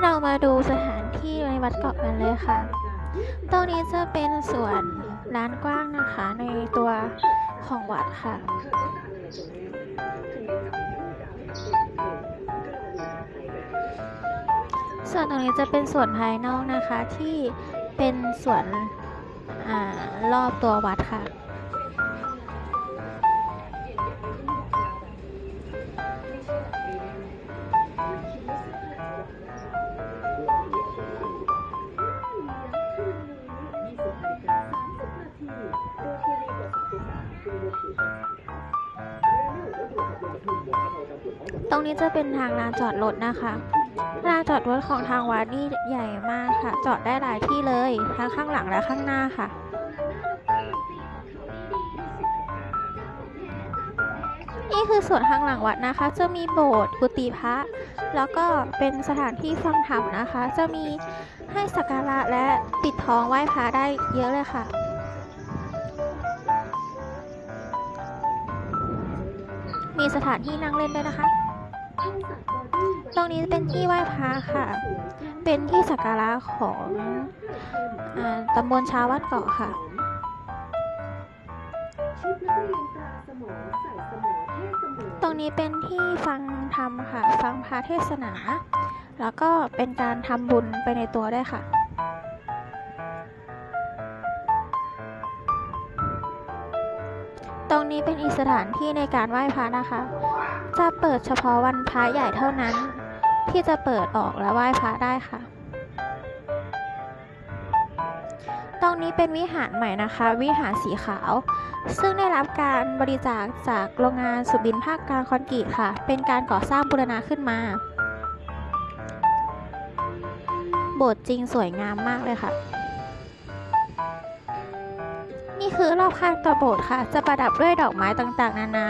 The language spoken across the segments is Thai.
เรามาดูสถานที่ในวัดเกาะกันเลยค่ะ ตรงนี้จะเป็นสวนร้านกว้างนะคะในตัวของวัดค่ะส่วนตรงนี้จะเป็นส่วนภายนอกนะคะที่เป็นสวนอรอบตัววัดค่ะ ตรงนี้จะเป็นทางลานจอดรถนะคะลานจอดรถของทางวัดนี่ใหญ่มากค่ะ จอดได้หลายที่เลยทั้งข้างหลังและข้างหน้าค่ะ นี่คือส่วนข้างหลังวัดนะคะ จะมีโบสถ์กุฏิพระ แล้วก็เป็นสถานที่ฟังธรรมนะคะ จะมีให้สักการะและปิดท้องไหว้พระได้เยอะเลยค่ะ มีสถานที่นั่งเล่นด้วยนะคะ ตรงนี้เป็นที่ไหว้พระค่ะ เป็นที่สักการะของอตำบลชาววัดเกาะค่ะตรงนี้เป็นที่ฟังธรรมค่ะ ฟังพระเทศนา แล้วก็เป็นการทำบุญไปในตัวได้ค่ะ ตรงนี้เป็นอีกสถานที่ในการไหว้พระนะคะ จะเปิดเฉพาะวันพระใหญ่เท่านั้น ที่จะเปิดออกและไหว้พระได้ค่ะ ตรงนี้เป็นวิหารใหม่นะคะ วิหารสีขาว ซึ่งได้รับการบริจาคจากโรงงานสุบินภาคกลางคอนกรีตค่ะ เป็นการก่อสร้างบูรณะขึ้นมา โบสถ์จริงสวยงามมากเลยค่ะ นี่คือรอบข้างตัวโบสถ์ค่ะ จะประดับด้วยดอกไม้ต่างๆ นานา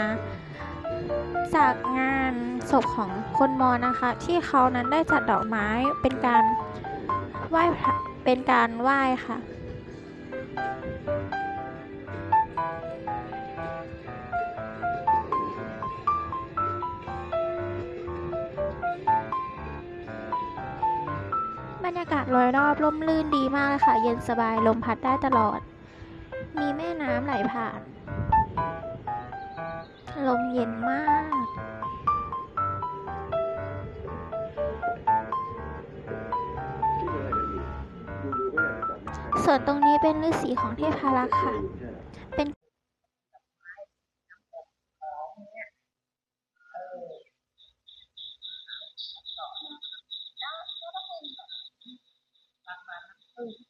จากงานศพของคนมอนะคะ ที่เขานั้นได้จัดดอกไม้เป็นการไหว้เป็นการไหว้ค่ะบรรยากาศโดยรอบร่มรื่นดีมากเลยค่ะ เย็นสบายลมพัดได้ตลอด มีแม่น้ำไหลผ่าน ลมเย็นมาก ส่วนตรงนี้เป็นฤาษีของเทพารักษ์ค่ะ เป็น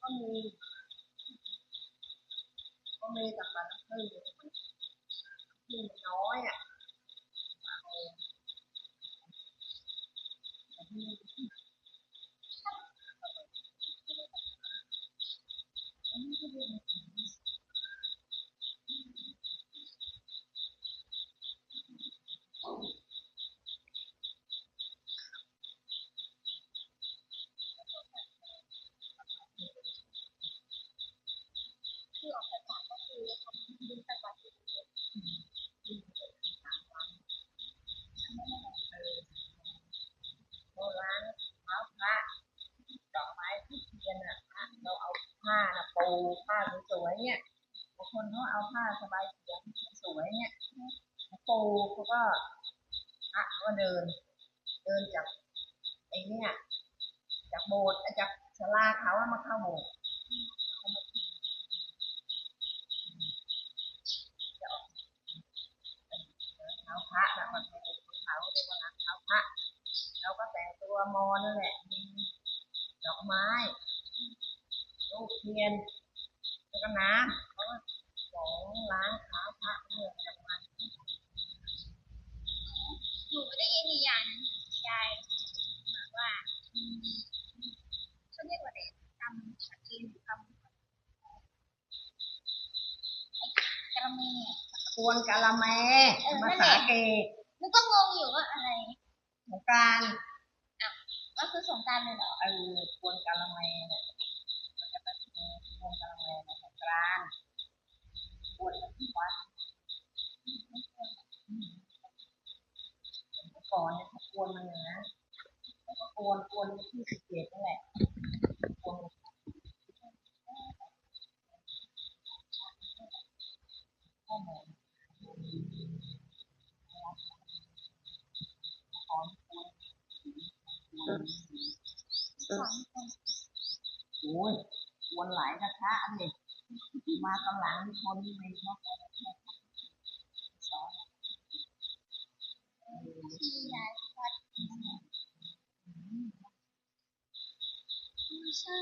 ก็มี ก็มีจากมันพึ่งพึ่งน้อยอะโบราณเท้าพระดอกไม้ที่เทียนอะเราเอาผ้านะปู ผ้าสวยๆเนี่ยบางคนเขาเอาผ้าสบายเฉียงสวยเนี่ยปูเขาก็พระก็เดิน เดินจากไอ้เนี่ยจากโบสถ์จากศาลาเขาอะมาเข้าโบสถ์จะออกเท้าพระแล้วมันเป็นเขาเรียกว่าร้านเท้าพระเราก็แต่งตัวมอนั่นแหละมีดอกไม้ลูกเทียน ก็น้ำแล้วก็ของล้างเท้าพระเนี่ยดอกม้หนูได้ยินอีกอย่างหนึงยายบอกว่าเขาเรียกว่าอะไรกำชักินกำไอ้กระเมอะควรกะละแมภาษาเกกหนูก็งงอยู่ว่าอะไรของการก็คือสงกรารเลยเหรอเออควรกะละแมเนี่ยมันจะเป็นควรกะละแมในของกลางควรที่วัดเมื่อก่อนเนี่ยเขาค วันวก็โกวนที่สิบเจ็ดนั่นแหละกวนข้อมูลของคนโอ้ยวรหลายกระทะอันนี้มาตอนหลังมีคนไม่ชอบคนแค่สอน ที่ยายวัดไม่ ใช่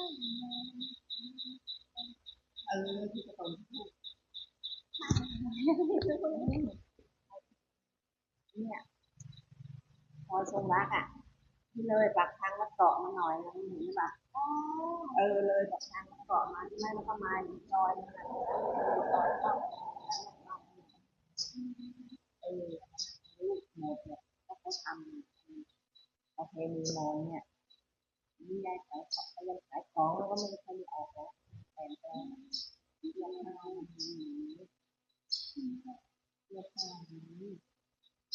เออที่จะตนพูดเนี่ยพอทรงรักอะที่เลยปากทางมาเกาะมาหน่อยนะเห็นป่ะอ๋อเออเลยปากทางมาเกาะมาที่ไม่มันก็มาอยู่ซอยนั่นแหละซอยเข้าเออลูกหมดเนี่ยก็เขาทำประเพณีมอนเนี่ย นี่ได้ขายของยังขายของแล้วก็ไม่ได้ใครออกแล้วแต่งตัวยังไม่ได้เสื้อผ้านี้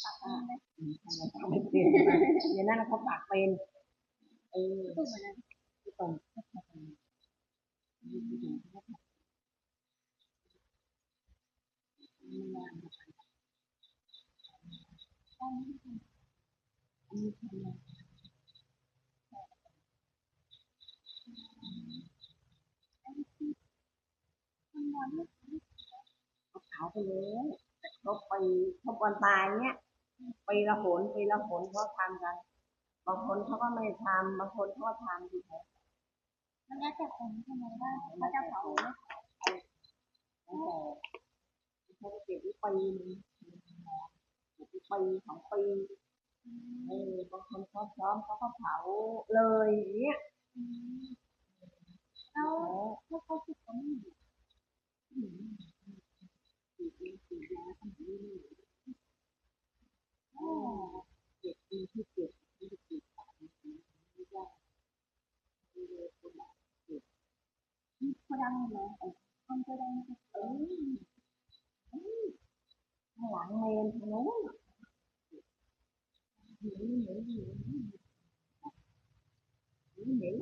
ตัดเองไหมอืมทำไมเขาไม่เป็นเดี๋ยวนั้นเขาปากเป็นเออตรงที่เขาทำที่ที่ถึงเขาทำไม่นานนะต้องอันนี้ทำ มทำนอนไม่เขาขาวไปเลยแต่เขาปีเขาวันตายเนี่ยไปละหนปีละหนเขาทำกัน บางคนเขาก็ไม่ทำบางคนเขาก็ทำดีแท้มันแล้วแต่คนใช่ไหมว่าเขาจะเผาหรือไม่ตั้งแต่เขาเก็บไว้ปีนึงเก็บไปีสองปีเออบางคนเขาพร้อมเขาก็เผาเลยอย่างเงี้ย แล้ว โอ้ แล้วเขาคิดว่าไม่ สี่ปีสี่ยาสมัยนี้ โอ้ เจ็ดปีที่เจ็ดที่สิบสี่สามปีไม่ได้ไม่ได้คนละ เขาดังเลยคนจะดังเออข้างหลังเมนทางโน้นเห็น